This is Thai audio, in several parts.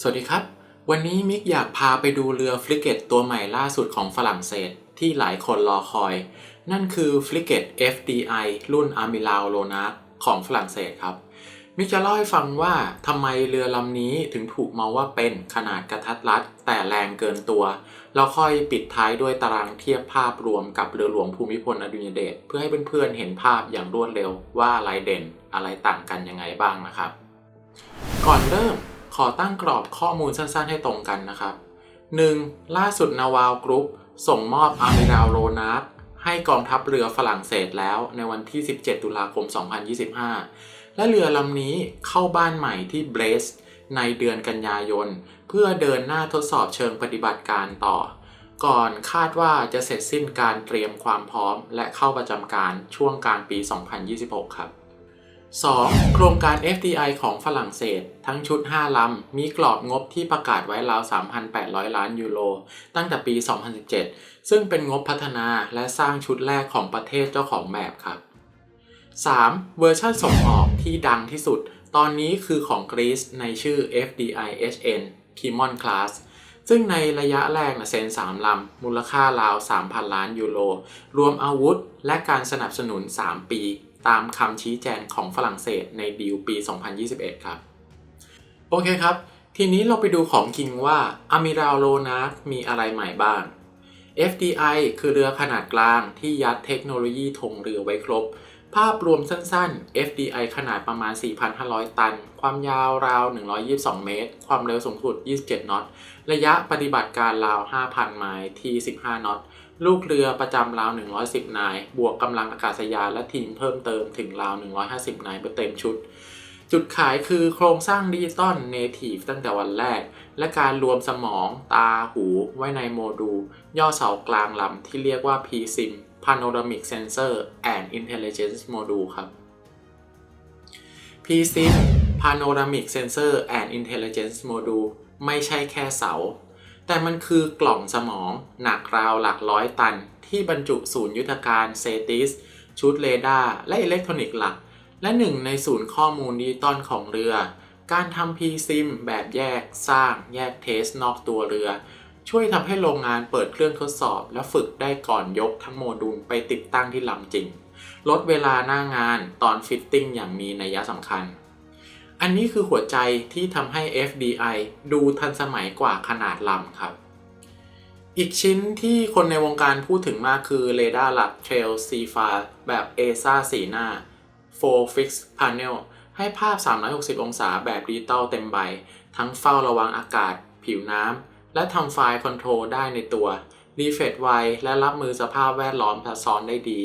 สวัสดีครับ วันนี้มิกอยากพาไปดูเรือฟริเกตตัวใหม่ล่าสุดของฝรั่งเศสที่หลายคนรอคอย นั่นคือฟริเกต FDI รุ่นอามิลาโลนาของฝรั่งเศสครับ มิกจะเล่าให้ฟังว่าทำไมเรือลำนี้ถึงถูกมองว่าเป็นขนาดกระทัดรัด แต่แรงเกินตัว แล้วค่อยปิดท้ายด้วยตารางเทียบภาพรวมกับเรือหลวงภูมิพลอดุลยเดชเพื่อให้เพื่อนๆเห็นภาพอย่างรวดเร็วว่าอะไรเด่นอะไรต่างกันยังไงบ้างนะครับ ก่อนเริ่ม ขอตั้งกรอบข้อมูลสั้นๆ ให้ตรงกันนะครับ 1. ล่าสุดนาวาลกรุ๊ปส่งมอบอาร์มิราโลนาร์ให้กองทัพเรือฝรั่งเศสแล้วในวันที่ 17 ตุลาคม 2025 และเรือลำนี้เข้าบ้านใหม่ที่เบรสในเดือนกันยายน เพื่อเดินหน้าทดสอบเชิงปฏิบัติการต่อ ก่อนคาดว่าจะเสร็จสิ้นการเตรียมความพร้อมและเข้าประจำการช่วงกลางปี 2026 ครับ 2. โครงการ FDI ของฝรั่งเศส ทั้งชุด 5 ลำ มีกรอบงบที่ประกาศไว้ราว 3,800 ล้านยูโร ตั้งแต่ปี 2017 ซึ่งเป็นงบพัฒนาและสร้างชุดแรกของประเทศเจ้าของแบบครับ 3. เวอร์ชันส่งออกที่ดังที่สุด ตอนนี้คือของกรีซในชื่อ FDI HN k i m o n Class ซึ่งในระยะแรกนะเซน3 ลำ มูลค่าราว 3,000 ล้านยูโร รวมอาวุธ และการสนับสนุน 3 ปี ตามคำชี้แจงของฝรั่งเศสในดีลปี 2021 ครับ โอเคครับ ทีนี้เราไปดูของจริงว่าอามิราโลนาร์มีอะไรใหม่บ้าง FDI คือเรือขนาดกลางที่ยัดเทคโนโลยีธงเรือไว้ครบ ภาพรวมสั้นๆ FDI ขนาดประมาณ 4,500 ตัน ความยาวราว 122 เมตร ความเร็วสูงสุด 27นอต ระยะปฏิบัติการราว 5,000 ไมล์ที่ 15นอต ลูกเรือประจำราว 110 นาย บวกกำลังอากาศยานและทีมเพิ่มเติมถึงราว 150 นายเต็มชุด จุดขายคือโครงสร้างดิจิตอลเนทีฟตั้งแต่วันแรก และการรวมสมอง ตา หู ไว้ในโมดูล ย่อเสากลางลำที่เรียกว่า PSIM Panoramic Sensor and Intelligence Module ครับ PSIM Panoramic Sensor and Intelligence Module ไม่ใช่แค่เสา แต่มันคือกล่องสมองหนักราวหลักร้อยตัน ที่บรรจุศูนย์ยุทธการเซติส ชุดเรดาร์และอิเล็กทรอนิกส์หลัก และหนึ่งในศูนย์ข้อมูลดิจิตอลของเรือ การทำ PSIM แบบแยกสร้างแยกเทสนอกตัวเรือ ช่วยทำให้โรงงานเปิดเครื่องทดสอบ และฝึกได้ก่อนยกทั้งโมดูลไปติดตั้งที่ลำจริง ลดเวลาหน้างานตอนฟิตติ้งอย่างมีนัยสำคัญ อันนี้คือหัวใจที่ทำให้ FDI ดูทันสมัยกว่าขนาดลำครับ อีกชิ้นที่คนในวงการพูดถึงมากคือเรดาร์หลัก Trail c f a แบบ ASA สีหน้า 4 Fix Panel ให้ภาพ 360 องศาแบบดิจิตอลเต็มใบ ทั้งเฝ้าระวังอากาศ ผิวน้ำ และทำไฟล์คอนโทรลได้ในตัว รีเฟรชไวและรับมือสภาพแวดล้อมทับซ้อนได้ดี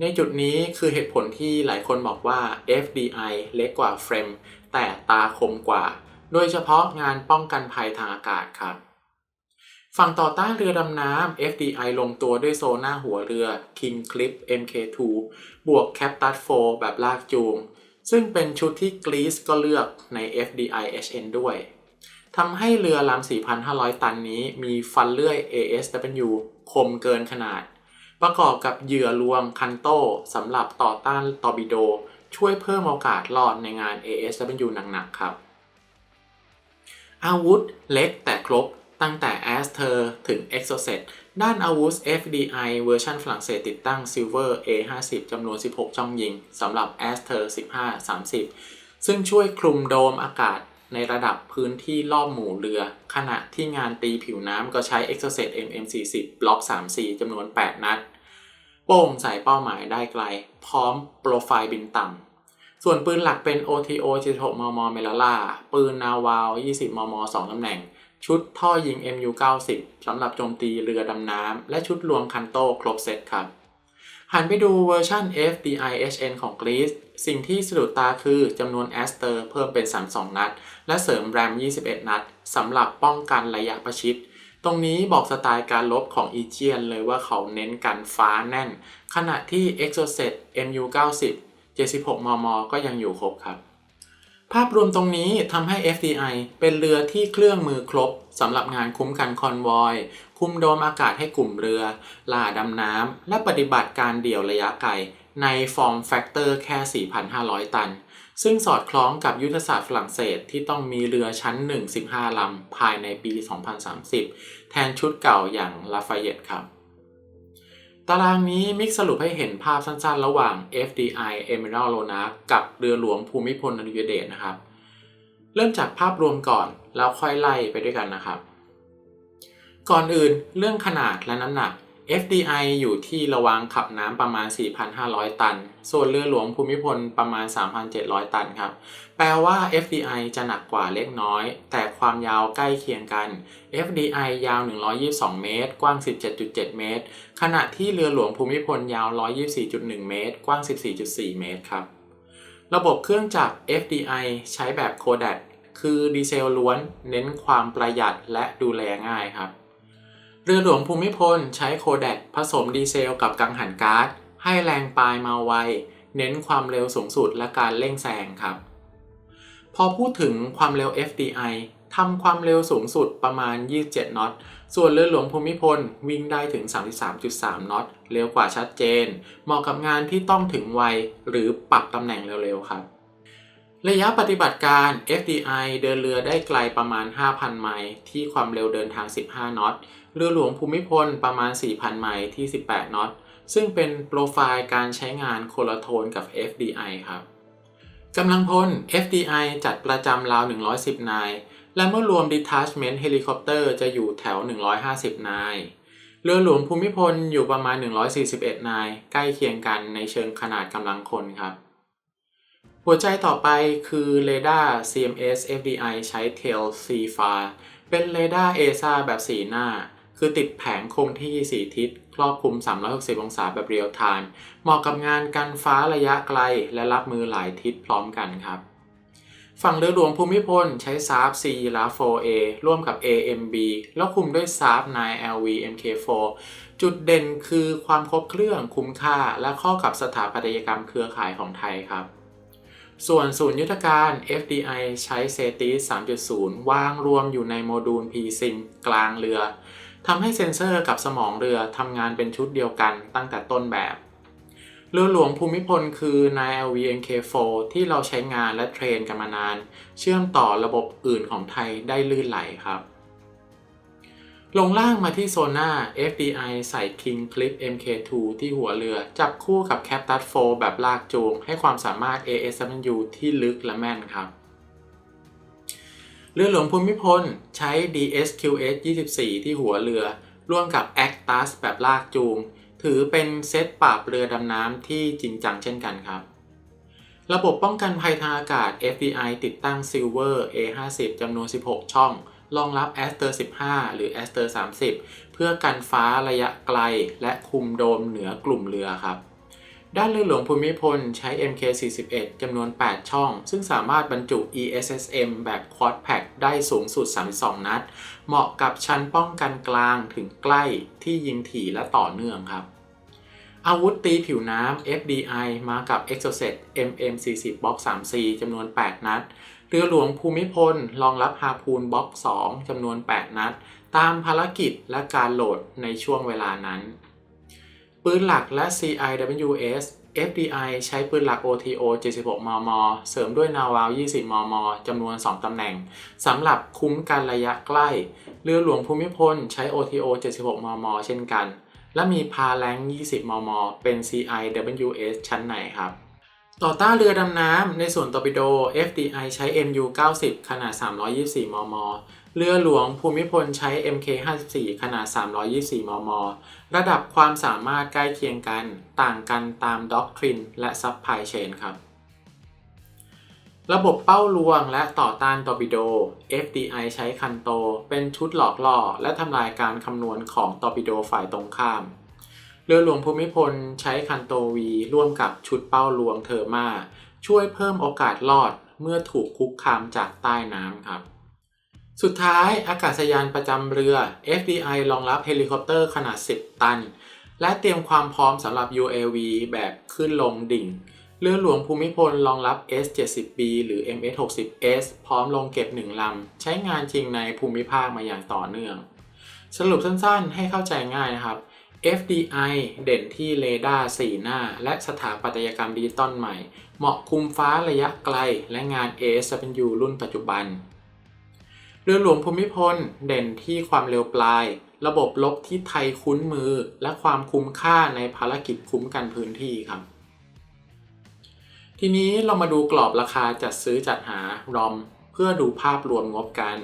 ในจุดนี้คือเหตุผลที่หลายคนบอกว่า FDI เล็กกว่าเฟรม แต่ตาคมกว่า โดยเฉพาะงานป้องกันภัยทางอากาศครับ ฝั่งต่อต้านเรือดำน้ำ FDI ลงตัวด้วยโซน่าหัวเรือ King Clip MK2 บวก Captus 4แบบลากจูง ซึ่งเป็นชุดที่กรีซก็เลือกใน FDI HN ด้วยทำให้เรือลำ 4,500 ตันนี้มีฟันเลื่อย ASW คมเกินขนาด ประกอบกับเหยื่อรวมคันโต้สำหรับต่อต้านตอร์ปิโด ช่วยเพิ่มโอกาสรอดในงาน ASW หนักๆครับ อาวุธเล็กแต่ครบตั้งแต่ a s t e r ถึง Exocet ด้านอาวุธ FDI เวอร์ชันฝรั่งเศสติดตั้ง Silver A50 จำนวน 16ช่องยิงสำหรับ a s t e r 15-30 ซึ่งช่วยคลุมโดมอากาศในระดับพื้นที่รอบหมู่เรือ ขณะที่งานตีผิวน้ำก็ใช้ Exocet MM40 บล็อก 3C จำนวน 8 นัด โป้งใส่เป้าหมายได้ไกล พร้อมโปรไฟล์บินต่ำส่วนปืนหลักเป็น OTO 76มมเมลาล่า ปืนนาวาว 20 มม 2 ตำแหน่ง ชุดท่อยิง MU90 สำหรับโจมตีเรือดำน้ำ และชุดรวมคันโต้ครบเซตครับ หันไปดูเวอร์ชัน FDI HN ของกรีซสิ่งที่สะดุดตาคือจำนวนแอสเตอร์เพิ่มเป็น 32 นัด และเสริมแรม 21 นัดสำหรับป้องกันระยะประชิด ตรงนี้บอกสไตล์การลบของอีเจียนเลยว่าเขาเน้นกันฟ้าแน่น ขณะที่ Exocet MU90 76 มม ก็ยังอยู่ครบครับ ภาพรวมตรงนี้ทำให้ FDI เป็นเรือที่เครื่องมือครบสำหรับงานคุ้มกันคอนวอย คุมโดมอากาศให้กลุ่มเรือ ล่าดำน้ำ และปฏิบัติการเดี่ยวระยะไกลในฟอร์มแฟกเตอร์แค่ 4,500 ตัน ซึ่งสอดคล้องกับยุทธศาสตร์ฝรั่งเศสที่ต้องมีเรือชั้น 1 15 ลำ ภายในปี 2030 แทนชุดเก่าอย่างลาฟายเยตครับ ตารางนี้มิกสรุปให้เห็นภาพสั้นๆ ระหว่าง FDI Emerald l o n a กับเรือหลวงภูมิพลอดุลยเดชนะครับ เริ่มจากภาพรวมก่อนแล้วค่อยไล่ไปด้วยกันนะครับ ก่อนอื่นเรื่องขนาดและน้ำหนัก FDI อยู่ที่ระวางขับน้ำประมาณ 4,500 ตัน ส่วนเรือหลวงภูมิพลประมาณ 3,700 ตันครับ แปลว่า FDI จะหนักกว่าเล็กน้อย แต่ความยาวใกล้เคียงกัน FDI ยาว 122 เมตร กว้าง 17.7 เมตร ขณะที่เรือหลวงภูมิพลยาว 124.1 เมตร กว้าง 14.4 เมตรครับ ระบบเครื่องจักร FDI ใช้แบบโคด a คือดีเซลล้วน เน้นความประหยัดและดูแลง่ายครับ เรือหลวงภูมิพลใช้โคแดกผสมดีเซลกับกังหันก๊าซให้แรงปลายมาไว เน้นความเร็วสูงสุดและการเร่งแซงครับ พอพูดถึงความเร็ว FDI ทำความเร็วสูงสุดประมาณ 27นอต ส่วนเรือหลวงภูมิพลวิ่งได้ถึง 33.3นอต เร็วกว่าชัดเจน เหมาะกับงานที่ต้องถึงไวหรือปรับตำแหน่งเร็วๆครับ ระยะปฏิบัติการ FDI เดินเรือได้ไกลประมาณ 5,000 ไมล์ที่ความเร็วเดินทาง 15 นอต เรือหลวงภูมิพลประมาณ 4,000 ไมล์ที่ 18 นอต ซึ่งเป็นโปรไฟล์การใช้งานโคลโทนกับ FDI ครับกำลังพล FDI จัดประจำราว 110 นาย และเมื่อรวม Detachment Helicopter จะอยู่แถว 150 นาย เรือหลวงภูมิพลอยู่ประมาณ 141 นาย ใกล้เคียงกันในเชิงขนาดกำลังคนครับ หัวใจต่อไปคือเรดาร์ CMS FDI ใช้ Tail c f a r เป็นเรดาร์ ESA แบบ4หน้า คือติดแผงคงที่ 4 ทิศ ครอบคลุม 360 องศาแบบเรียลไทม์เหมาะกับงานกันฟ้าระยะไกล และรับมือหลายทิศพร้อมกันครับ ฝั่งเรือหลวงภูมิพลใช้ซาร์ฟ C และ 4A ร่วมกับ AMB แล้วคุมด้วยซาร์ฟ 9LV MK4 จุดเด่นคือความครบเครื่องคุ้มค่าและข้อกับสถาปัตยกรรมเครือข่ายของไทยครับ ส่วนศูนย์ยุทธการ FDI ใช้เซติส3.0 วางรวมอยู่ในโมดูล PSIM กลางเรือทำให้เซ็นเซอร์กับสมองเรือทำงานเป็นชุดเดียวกันตั้งแต่ต้นแบบ เรือหลวงภูมิพลคือ 9LV MK4 ที่เราใช้งานและเทรนกันมานาน เชื่อมต่อระบบอื่นของไทยได้ลื่นไหลครับ ลงล่างมาที่โซน่า FDI ใส่ King Clip MK2 ที่หัวเรือ จับคู่กับ Captus 4แบบลากจูง ให้ความสามารถ ASW ที่ลึกและแม่นครับ เรือหลวงภูมิพลใช้ DSQS 24 ที่หัวเรือ ร่วมกับ Actus แบบลากจูง ถือเป็นเซตปราบเรือดำน้ำที่จริงจังเช่นกันครับ ระบบป้องกันภัยทางอากาศ FDI ติดตั้ง Silver A50 จำนวน 16 ช่อง รองรับ a s t e r 15 หรือ a s t e r 30 เพื่อกันฟ้าระยะไกลและคุมโดมเหนือกลุ่มเรือครับ ด้านเรือหลวงภูมิพลใช้ MK41 จำนวน 8 ช่อง ซึ่งสามารถบรรจุ ESSM แบบ Quad Pack ได้สูงสุด 32 นัด เหมาะกับชั้นป้องกันกลางถึงใกล้ที่ยิงถี่และต่อเนื่องครับอาวุธตีผิวน้ำ FDI มากับ Exocet MM40 Box 3C จำนวน 8 นัด เรือหลวงภูมิพลรองรับฮาพูนบ็อก 2จำนวน 8 นัด ตามภารกิจและการโหลดในช่วงเวลานั้น ปืนหลักและ CIWS FDI ใช้ปืนหลัก OTO 76 มม เสริมด้วยนาวาว 20 มม จำนวน 2 ตำแหน่ง สำหรับคุ้มกันระยะใกล้ เรือหลวงภูมิพลใช้ OTO 76 มม เช่นกัน และมีพาแรง 20 มม เป็น CIWS ชั้นในครับ ต่อต้านเรือดำน้ำ ในส่วนตอร์ปิโด FDI ใช้ MU 90 ขนาด 324 มม เรือหลวงภูมิพลใช้ MK 54 ขนาด 324 มม ระดับความสามารถใกล้เคียงกัน ต่างกันตามด็อกทรินและซับไพเชนครับ ระบบเป้าลวงและต่อต้านตอร์ปิโด FDI ใช้คันโต เป็นชุดหลอกล่อและทำลายการคำนวณของตอร์ปิโดฝ่ายตรงข้าม เรือหลวงภูมิพลใช้คันโตวีร่วมกับชุดเป้าลวงเทอร์มา ช่วยเพิ่มโอกาสรอดเมื่อถูกคุกคามจากใต้น้ำครับ สุดท้ายอากาศยานประจำเรือ FDI รองรับเฮลิคอปเตอร์ขนาด 10 ตัน และเตรียมความพร้อมสำหรับ UAV แบบขึ้นลงดิ่งเรือหลวงภูมิพลรองรับ S70B หรือ MS60S พร้อมลงเก็บ 1 ลำ ใช้งานจริงในภูมิภาคมาอย่างต่อเนื่อง สรุปสั้นๆ ให้เข้าใจง่ายนะครับ FDI เด่นที่เรดาร์4หน้า และสถาปัตยกรรมดิจิตอลใหม่ เหมาะคุมฟ้าระยะไกล และงาน ASW รุ่นปัจจุบัน เรือหลวงภูมิพล เด่นที่ความเร็วปลาย ระบบลบที่ไทยคุ้นมือ และความคุ้มค่าในภารกิจคุ้มกันพื้นที่ครับ ทีนี้เรามาดูกรอบราคาจัดซื้อจัดหารอม เพื่อดูภาพรวมงบกัน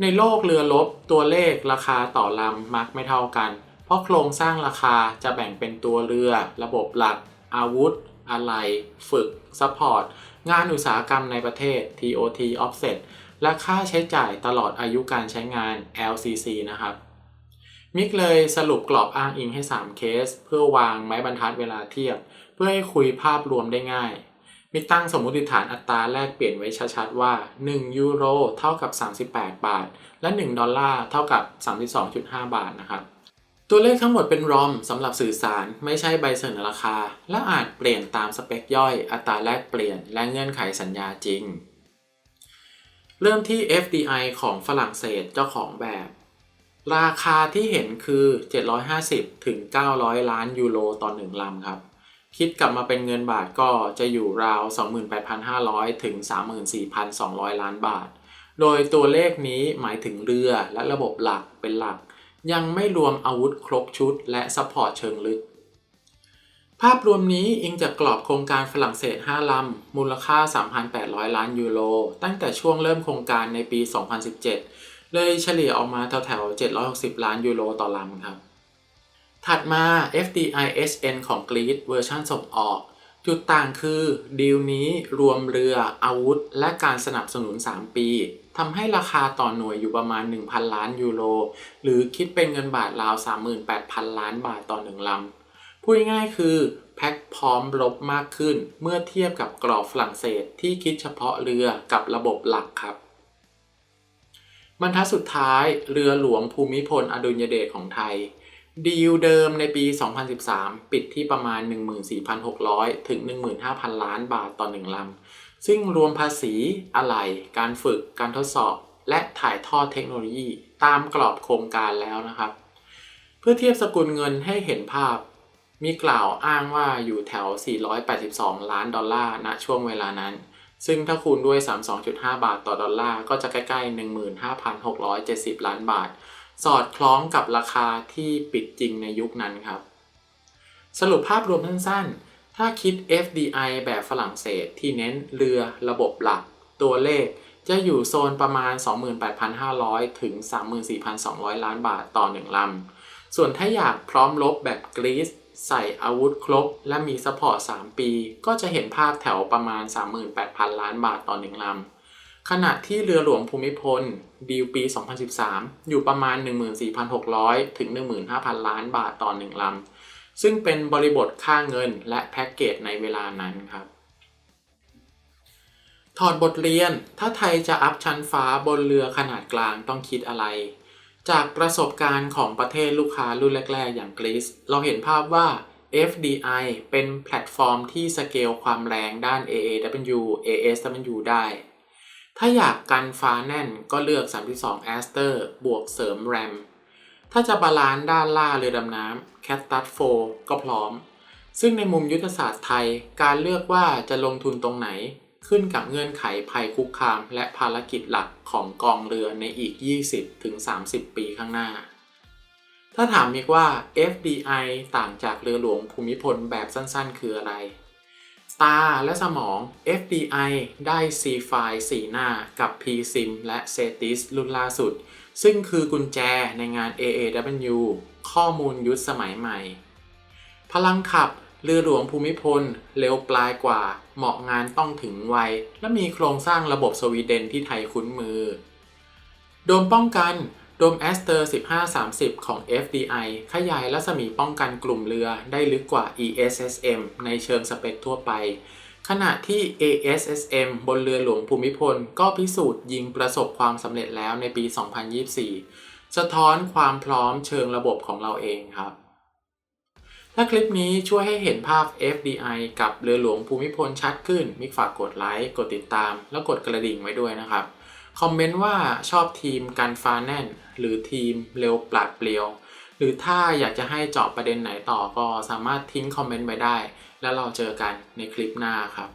ในโลกเรือรบตัวเลขราคาต่อลำมักไม่เท่ากัน ราะโครงสร้างราคาจะแบ่งเป็นตัวเรือ ระบบหลัก อาวุธ อะไหล่ฝึกซัพพอร์ต งานอุตสาหกรรมในประเทศ TOT Offset และค่าใช้จ่ายตลอดอายุการใช้งาน LCC นะครับ มิกเลยสรุปกรอบอ้างอิงให้ 3 เคส เพื่อวางไม้บรรทัดเวลาเทียบ เพื่อให้คุยภาพรวมได้ง่าย มิกตั้งสมมุติฐานอัตราแลกเปลี่ยนไว้ชัดๆว่า 1 ยูโรเท่ากับ 38 บาท และ 1 ดอลลาร์เท่ากับ 32.5 บาทนะครับ ตัวเลขทั้งหมดเป็นรอมสำหรับสื่อสารไม่ใช่ใบเสนอราคา และอาจเปลี่ยนตามสเปคย่อย อัตราแลกเปลี่ยน และเงื่อนไขสัญญาจริง เริ่มที่ FDI ของฝรั่งเศสเจ้าของแบบ ราคาที่เห็นคือ 750 ถึง 900 ล้านยูโรต่อ1ลำครับ คิดกลับมาเป็นเงินบาทก็จะอยู่ราว 28,500 ถึง 34,200 ล้านบาท โดยตัวเลขนี้หมายถึงเรือและระบบหลักเป็นหลัก ยังไม่รวมอาวุธครบชุดและซัพพอร์ตเชิงลึก ภาพรวมนี้อิงจากกรอบโครงการฝรั่งเศส 5 ลำ มูลค่า 3,800 ล้านยูโร ตั้งแต่ช่วงเริ่มโครงการในปี 2017 เลยเฉลี่ยออกมาแถวๆ 760 ล้านยูโรต่อลำครับ ถัดมา FDISN ของกรีซเวอร์ชันส่งออก จุดต่างคือดีลนี้รวมเรืออาวุธ และการสนับสนุน 3 ปีทำให้ราคาต่อหน่วยอยู่ประมาณ 1,000 ล้านยูโร หรือคิดเป็นเงินบาทราว 38,000 ล้านบาทต่อหนึ่งลำพูดง่ายคือ แพ็คพร้อมรบมากขึ้นเมื่อเทียบกับกรอบฝรั่งเศสที่คิดเฉพาะเรือกับระบบหลักครับ บรรทัดสุดท้ายเรือหลวงภูมิพลอดุลยเดชของไทย ดีลเดิมในปี 2013 ปิดที่ประมาณ 14,600 ถึง 15,000 ล้านบาทต่อหนึ่งลำ ซึ่งรวมภาษีอะไหล่การฝึก การทดสอบ และถ่ายทอดเทคโนโลยีตามกรอบโครงการแล้วนะครับ เพื่อเทียบสกุลเงินให้เห็นภาพ มีกล่าวอ้างว่าอยู่แถว 482 ล้านดอลลาร์ณช่วงเวลานั้น ซึ่งถ้าคูณด้วย 32.5 บาทต่อดอลลาร์ ก็จะใกล้ๆ 15,670 ล้านบาท สอดคล้องกับราคาที่ปิดจริงในยุคนั้นครับ สรุปภาพรวมสั้นๆ ถ้าคิด FDI แบบฝรั่งเศสที่เน้นเรือระบบหลัก ตัวเลขจะอยู่โซนประมาณ 28,500 ถึง 34,200 ล้านบาทต่อ 1 ลำ ส่วนถ้าอยากพร้อมลบแบบกรีซใส่อาวุธครบ และมีซัพพอร์ต 3 ปี ก็จะเห็นภาพแถวประมาณ 38,000 ล้านบาทต่อ 1 ลำ ขณะที่เรือหลวงภูมิพล ดีลปี 2013 อยู่ประมาณ 14,600 ถึง 15,000 ล้านบาทต่อ 1 ลำ ซึ่งเป็นบริบทค่าเงินและแพ็กเกจในเวลานั้นครับถอดบทเรียน ถ้าไทยจะอัพชั้นฟ้าบนเรือขนาดกลางต้องคิดอะไร จากประสบการณ์ของประเทศลูกค้ารุ่นแรก ๆ อย่างกรีซ เราเห็นภาพว่า FDI เป็นแพลตฟอร์มที่สเกลความแรงด้าน AAW ASW ได้ ถ้าอยากกันฟ้าแน่นก็เลือก 32 a s t e r บวกเสริม RAM ถ้าจะบาลานซ์ด้านล่าเรือดำน้ำ Cat t a t 4ก็พร้อม ซึ่งในมุมยุทธศาสตร์ไทยการเลือกว่าจะลงทุนตรงไหน ขึ้นกับเงื่อนไขภัยคุกคาม และภารกิจหลักของกองเรือในอีก 20-30 ปีข้างหน้า ถ้าถามอีกว่า FDI ต่างจากเรือหลวงภูมิพลแบบสั้นๆ คืออะไร ตาและสมอง FDI ได้ C-Fi 4หน้ากับ P-SIM และ SETIS รุ่นล่าสุด ซึ่งคือกุญแจในงาน AAW ข้อมูลยุทธสมัยใหม่ พลังขับเรือหลวงภูมิพล เร็วปลายกว่า เหมาะงานต้องถึงไว และมีโครงสร้างระบบสวีเดนที่ไทยคุ้นมือ โดมป้องกัน โดมแอสเตอร์ 1530 ของ FDI ขยายรัศมีป้องกันกลุ่มเรือได้ลึกกว่า ESSM ในเชิงสเปคทั่วไป ขณะที่ ASSM บนเรือหลวงภูมิพล ก็พิสูจน์ยิงประสบความสำเร็จแล้วในปี 2024 สะท้อนความพร้อมเชิงระบบของเราเองครับ ถ้าคลิปนี้ช่วยให้เห็นภาพ FDI กับเรือหลวงภูมิพลชัดขึ้น มิกฝากกดไลค์ กดติดตาม แล้วกดกระดิ่งไว้ด้วยนะครับ คอมเมนต์ว่าชอบทีมกันฟ้าแน่นหรือทีมเร็วปราดเปรียว หรือถ้าอยากจะให้เจาะประเด็นไหนต่อก็สามารถทิ้งคอมเมนต์ไว้ได้ แล้วเราเจอกันในคลิปหน้าครับ